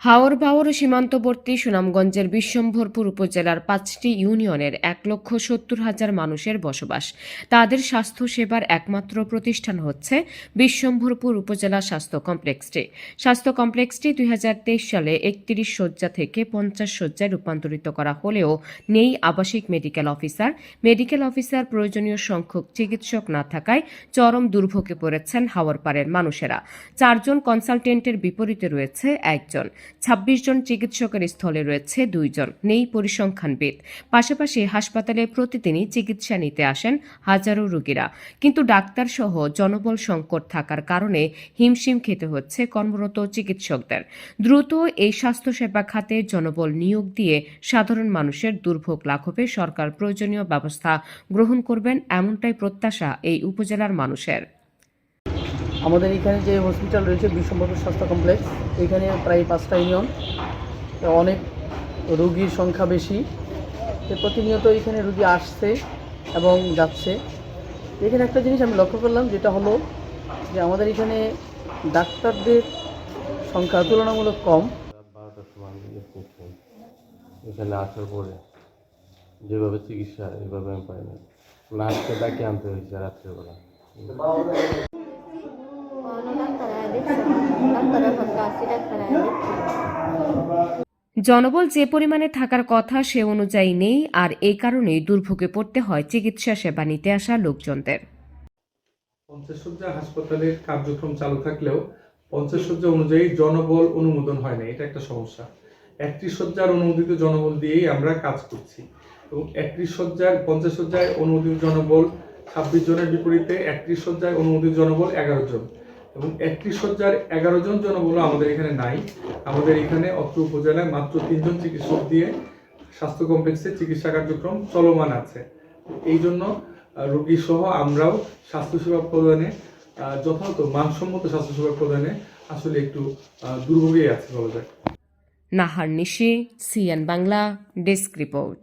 হাওর বাওর সীমান্তবর্তী সুনামগঞ্জের বিশ্বম্ভরপুর উপজেলার পাঁচটি ইউনিয়নের এক লক্ষ সত্তর হাজার মানুষের বসবাস। তাদের স্বাস্থ্য সেবার একমাত্র প্রতিষ্ঠান হচ্ছে বিশ্বম্ভরপুর উপজেলা স্বাস্থ্য কমপ্লেক্সটি। স্বাস্থ্য কমপ্লেক্সটি দুই হাজার তেইশ সালে একত্রিশ শয্যা থেকে পঞ্চাশ শয্যায় রূপান্তরিত করা হলেও নেই আবাসিক মেডিকেল অফিসার। মেডিকেল অফিসার প্রয়োজনীয় সংখ্যক চিকিৎসক না থাকায় চরম দুর্ভোগে পড়েছেন হাওরপাড়ের মানুষেরা। চারজন কনসালটেন্টের বিপরীতে রয়েছে একজন। ছাব্বিশ জন চিকিৎসকের স্থলে রয়েছে দুইজন। নেই পরিসংখ্যানবিদ। পাশাপাশি হাসপাতালে প্রতিদিনই চিকিৎসা নিতে আসেন হাজারো রোগীরা। কিন্তু ডাক্তার সহ জনবল সংকট থাকার কারণে হিমশিম খেতে হচ্ছে কর্মরত চিকিৎসকদের। দ্রুত এই স্বাস্থ্যসেবা খাতে জনবল নিয়োগ দিয়ে সাধারণ মানুষের দুর্ভোগ লাঘবে সরকার প্রয়োজনীয় ব্যবস্থা গ্রহণ করবেন এমনটাই প্রত্যাশা এই উপজেলার মানুষের। আমাদের এখানে যে হসপিটাল রয়েছে বিশ্বম্ভরপুর স্বাস্থ্য কমপ্লেক্স এখানে প্রায় পাঁচটা ইউনিয়ন অনেক রোগীর সংখ্যা বেশি। প্রতিনিয়ত এখানে রুগী আসছে এবং যাচ্ছে। এখানে একটা জিনিস আমি লক্ষ্য করলাম, যেটা হলো যে আমাদের এখানে ডাক্তারদের সংখ্যা তুলনামূলক কম। এখানে আসার পরে যেভাবে চিকিৎসা এইভাবে আমি পাই না। নার্সকে ডাকে আনতে হয়েছে রাত্রেবেলা। জনবল যে পরিমাণে থাকার কথা সে অনুযায়ী নেই, আর এই কারণেই দুর্ভোগে পড়তে হয় চিকিৎসা সেবা নিতে আসা লোকজনদের। পঞ্চাশসজ্জা হাসপাতালের কার্যক্রম চালু থাকলেও পঞ্চাশ শয্যা অনুযায়ী জনবল অনুমোদন হয় না, এটা একটা সমস্যা। একত্রিশ শয্যার অনুমোদিত জনবল দিয়েই আমরা কাজ করছি এবং একত্রিশ শয্যার পঞ্চাশ শয্যায় অনুমোদিত জনবল ছাব্বিশ জনের বিপরীতে একত্রিশ শয্যায় অনুমোদিত জনবল এগারো জন। এবং একত্রিশ শয্যার এগারো জন জনবল আমাদের এখানে নাই। আমাদের এখানে অত্র উপজেলায় মাত্র তিনজন চিকিৎসক দিয়ে স্বাস্থ্য কমপ্লেক্সে চিকিৎসা কার্যক্রম চলমান আছে। এই জন্য রোগী সহ আমরাও স্বাস্থ্যসেবা প্রদানে যথাযথ মানসম্মত স্বাস্থ্যসেবা প্রদানে আসলে একটু দুর্ভোগেই আছে বলা যায়। Nahar Nishi, CN Bangla, desk report.